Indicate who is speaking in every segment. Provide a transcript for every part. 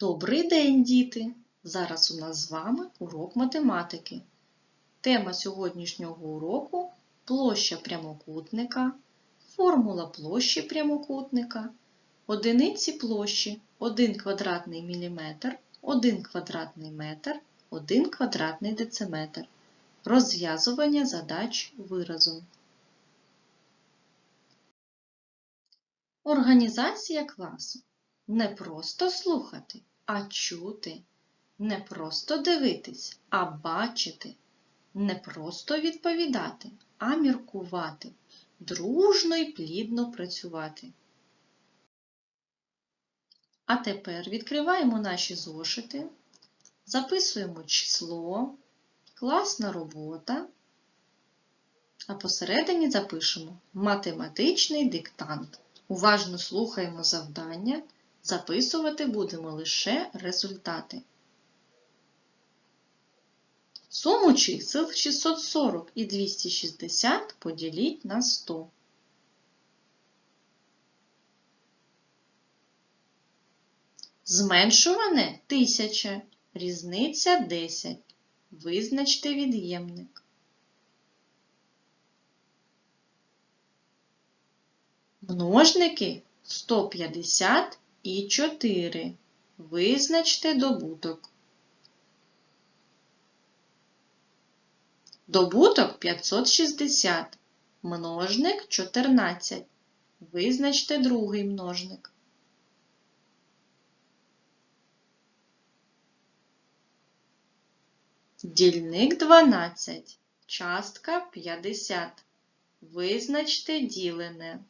Speaker 1: Добрий день, діти! Зараз у нас з вами урок математики. Тема сьогоднішнього уроку площа прямокутника, формула площі прямокутника, одиниці площі 1 квадратний міліметр, 1 квадратний метр, 1 квадратний дециметр. Розв'язування задач виразом. Організація класу. Не просто слухати, а чути. Не просто дивитись, а бачити. Не просто відповідати, а міркувати. Дружно і плідно працювати. А тепер відкриваємо наші зошити, записуємо число, класна робота, а посередині запишемо математичний диктант. Уважно слухаємо завдання, записувати будемо лише результати. Суму чисел 640 і 260 поділіть на 100. Зменшуване 1000, різниця 10. Визначте від'ємник. Множники 150 і 4. Визначте добуток. Добуток 560. Множник 14. Визначте другий множник. Дільник 12. Частка 50. Визначте ділене.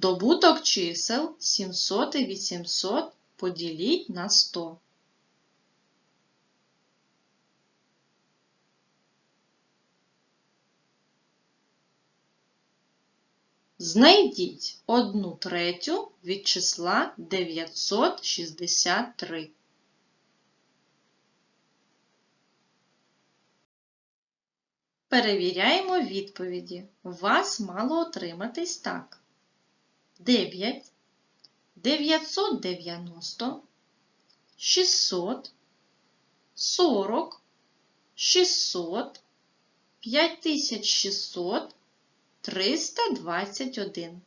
Speaker 1: Добуток чисел 700 і 800 поділіть на 100. Знайдіть одну третю від числа 963. Перевіряємо відповіді. Вас мало отриматись так. 9, 990, 600, 40, 600, 5600, 321.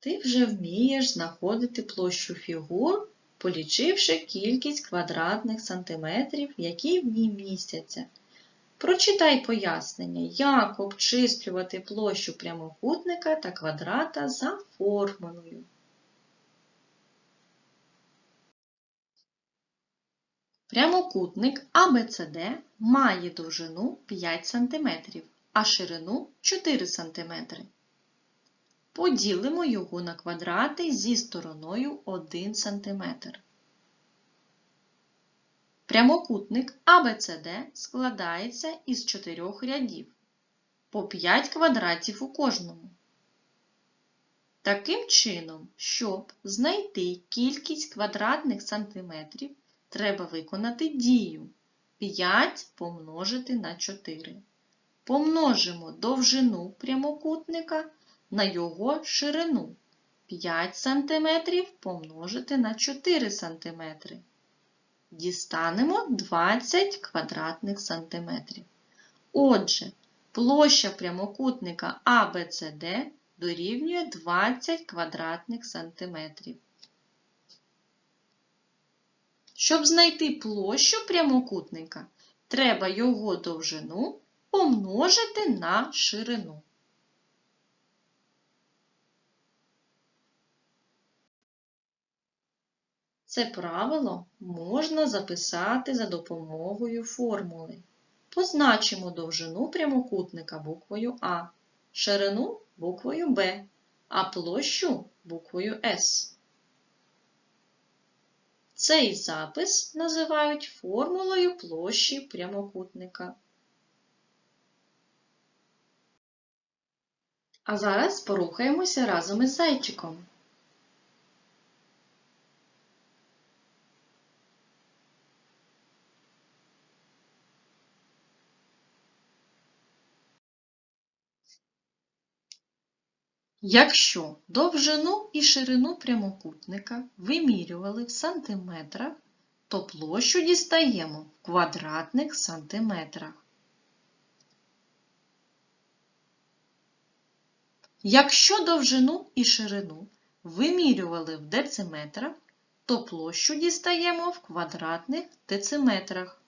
Speaker 1: Ти вже вмієш знаходити площу фігур, полічивши кількість квадратних сантиметрів, які в ній містяться. Прочитай пояснення, як обчислювати площу прямокутника та квадрата за формулою. Прямокутник АБЦД має довжину 5 см, а ширину 4 см. Поділимо його на квадрати зі стороною 1 см. Прямокутник АБЦД складається із чотирьох рядів, по 5 квадратів у кожному. Таким чином, щоб знайти кількість квадратних сантиметрів, треба виконати дію 5 помножити на 4. Помножимо довжину прямокутника на його ширину 5 см помножити на 4 см дістанемо 20 квадратних сантиметрів. Отже, площа прямокутника ABCD дорівнює 20 квадратних сантиметрів. Щоб знайти площу прямокутника, треба його довжину помножити на ширину. Це правило можна записати за допомогою формули. Позначимо довжину прямокутника буквою А, ширину буквою Б, а площу буквою С. Цей запис називають формулою площі прямокутника. А зараз порухаємося разом із зайчиком. Якщо довжину і ширину прямокутника вимірювали в сантиметрах, то площу дістаємо в квадратних сантиметрах. Якщо довжину і ширину вимірювали в дециметрах, то площу дістаємо в квадратних дециметрах.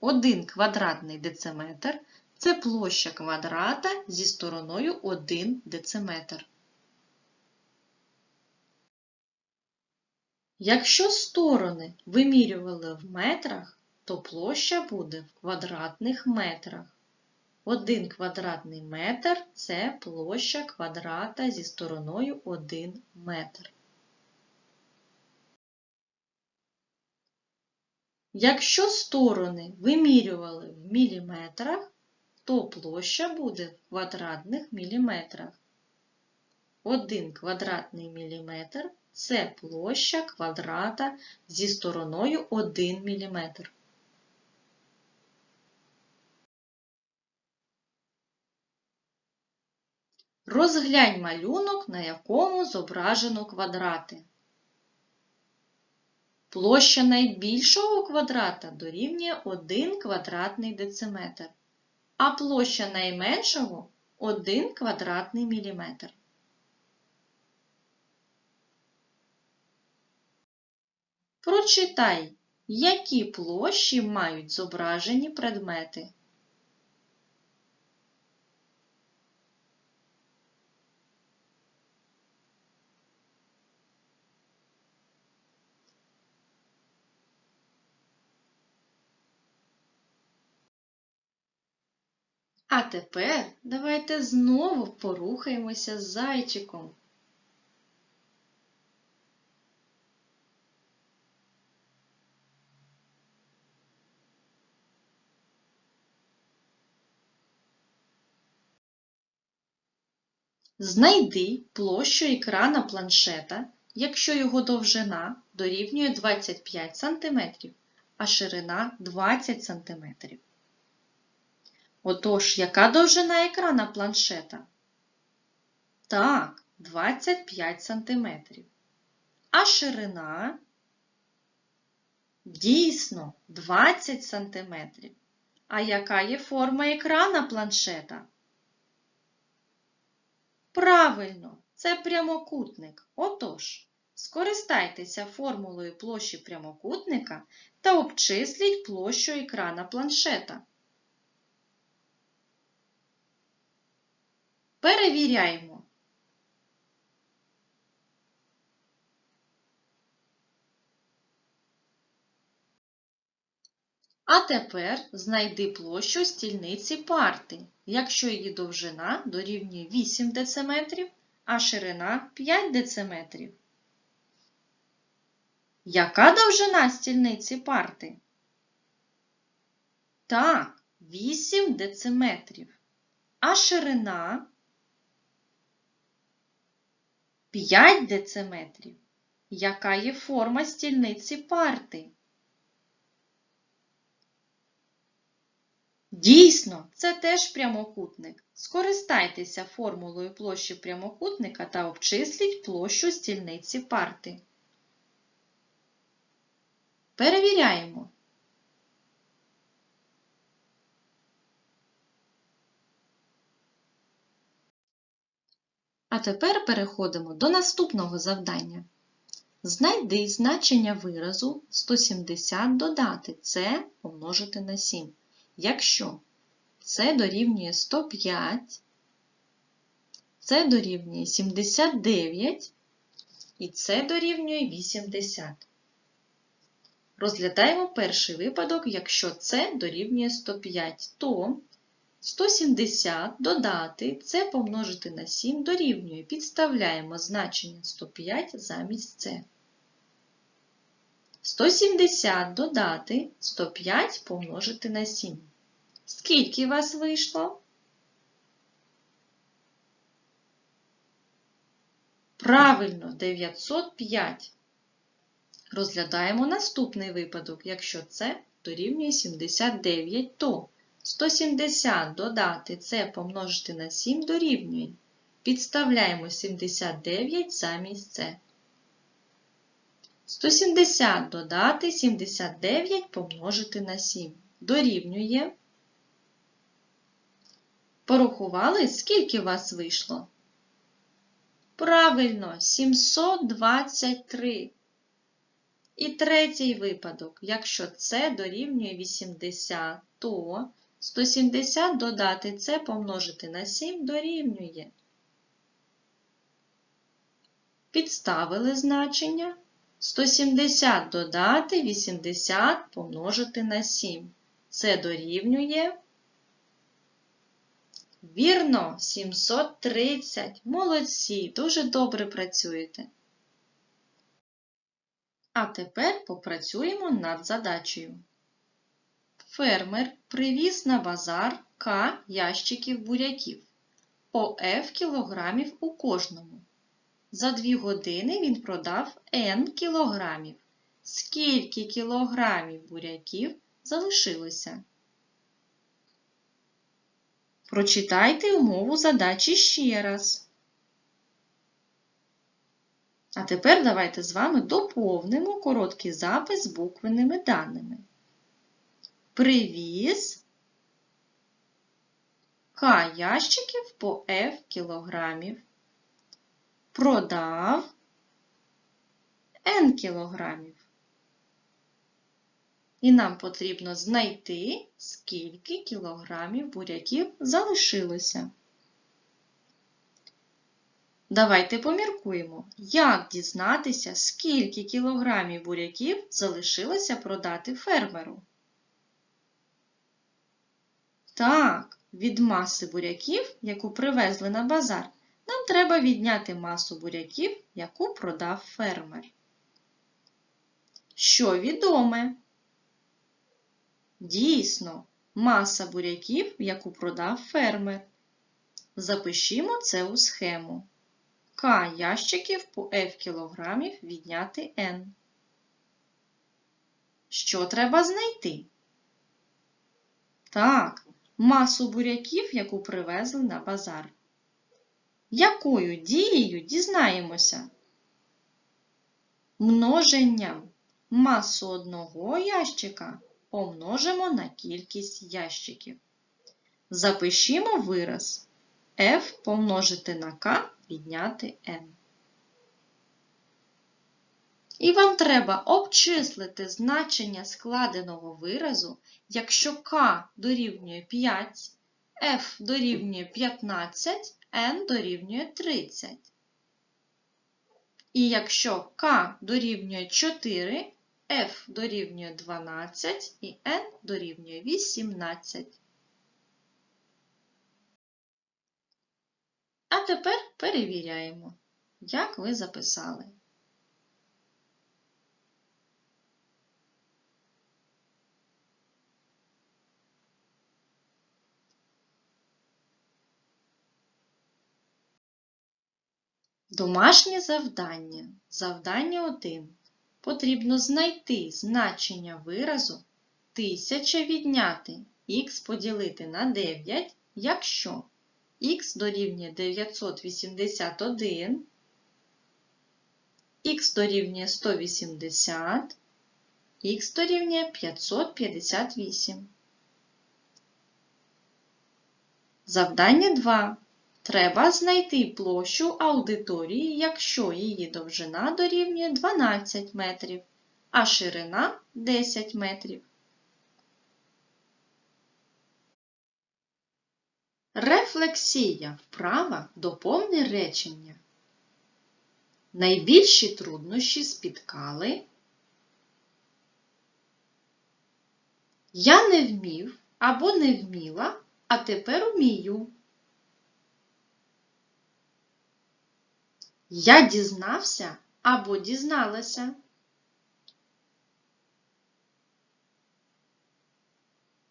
Speaker 1: Один квадратний дециметр – це площа квадрата зі стороною 1 дециметр. Якщо сторони вимірювали в метрах, то площа буде в квадратних метрах. Один квадратний метр – це площа квадрата зі стороною 1 метр. Якщо сторони вимірювали в міліметрах, то площа буде в квадратних міліметрах. Один квадратний міліметр – це площа квадрата зі стороною 1 міліметр. Розглянь малюнок, на якому зображено квадрати. Площа найбільшого квадрата дорівнює 1 квадратний дециметр, а площа найменшого 1 квадратний міліметр. Прочитай, які площі мають зображені предмети. А тепер давайте знову порухаємося з зайчиком. Знайди площу екрана планшета, якщо його довжина дорівнює 25 см, а ширина 20 см. Отож, яка довжина екрана планшета? Так, 25 см. А ширина? Дійсно, 20 см. А яка є форма екрана планшета? Правильно, це прямокутник. Отож, скористайтеся формулою площі прямокутника та обчисліть площу екрана планшета. Перевіряємо. А тепер знайди площу стільниці парти, якщо її довжина дорівнює 8 дециметрів, а ширина 5 дециметрів. Яка довжина стільниці парти? Так, 8 дециметрів. А ширина 5 дециметрів. Яка є форма стільниці парти? Дійсно, це теж прямокутник. Скористайтеся формулою площі прямокутника та обчисліть площу стільниці парти. Перевіряємо. А тепер переходимо до наступного завдання. Знайди значення виразу 170 додати це помножити на 7. Якщо це дорівнює 105, це дорівнює 79 і це дорівнює 80. Розглядаємо перший випадок, якщо це дорівнює 105, то 170 додати це помножити на 7 дорівнює. Підставляємо значення 105 замість це. 170 додати 105 помножити на 7. Скільки у вас вийшло? Правильно, 905. Розглядаємо наступний випадок. Якщо це дорівнює 79, то 170 додати це помножити на 7 дорівнює. Підставляємо 79 замість це. 170 додати 79 помножити на 7. Дорівнює. Порахували, скільки у вас вийшло? Правильно, 723. І третій випадок. Якщо це дорівнює 80, то 170 додати це помножити на 7 дорівнює. Підставили значення. 170 додати 80 помножити на 7. Це дорівнює. Вірно, 730. Молодці, дуже добре працюєте. А тепер попрацюємо над задачею. Фермер привіз на базар К ящиків буряків по F кілограмів у кожному. За 2 години він продав N кілограмів. Скільки кілограмів буряків залишилося? Прочитайте умову задачі ще раз. А тепер давайте з вами доповнимо короткий запис з буквенними даними. Привіз К ящиків по F кілограмів. Продав N кілограмів. І нам потрібно знайти, скільки кілограмів буряків залишилося. Давайте поміркуємо, як дізнатися, скільки кілограмів буряків залишилося продати фермеру. Так, від маси буряків, яку привезли на базар, нам треба відняти масу буряків, яку продав фермер. Що відоме? Дійсно, маса буряків, яку продав фермер. Запишімо це у схему. К ящиків по F кілограмів відняти N. Що треба знайти? Так, масу буряків, яку привезли на базар. Якою дією дізнаємося? Множенням масу одного ящика помножимо на кількість ящиків. Запишімо вираз f помножити на k відняти n. І вам треба обчислити значення складеного виразу, якщо k дорівнює 5, f дорівнює 15, n дорівнює 30. І якщо k дорівнює 4, f дорівнює 12 і n дорівнює 18. А тепер перевіряємо, як ви записали. Домашнє завдання. Завдання 1. Потрібно знайти значення виразу 1000 відняти х поділити на 9, якщо х дорівнює 981, х дорівнює 180, х дорівнює 558. Завдання 2. Треба знайти площу аудиторії, якщо її довжина дорівнює 12 метрів, а ширина 10 метрів. Рефлексія вправа доповни речення. Найбільші труднощі спіткали. Я не вмів або не вміла, а тепер умію. Я дізнався або дізналася.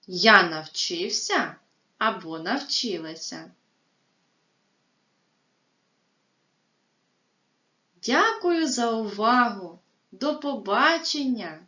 Speaker 1: Я навчився або навчилася. Дякую за увагу! До побачення!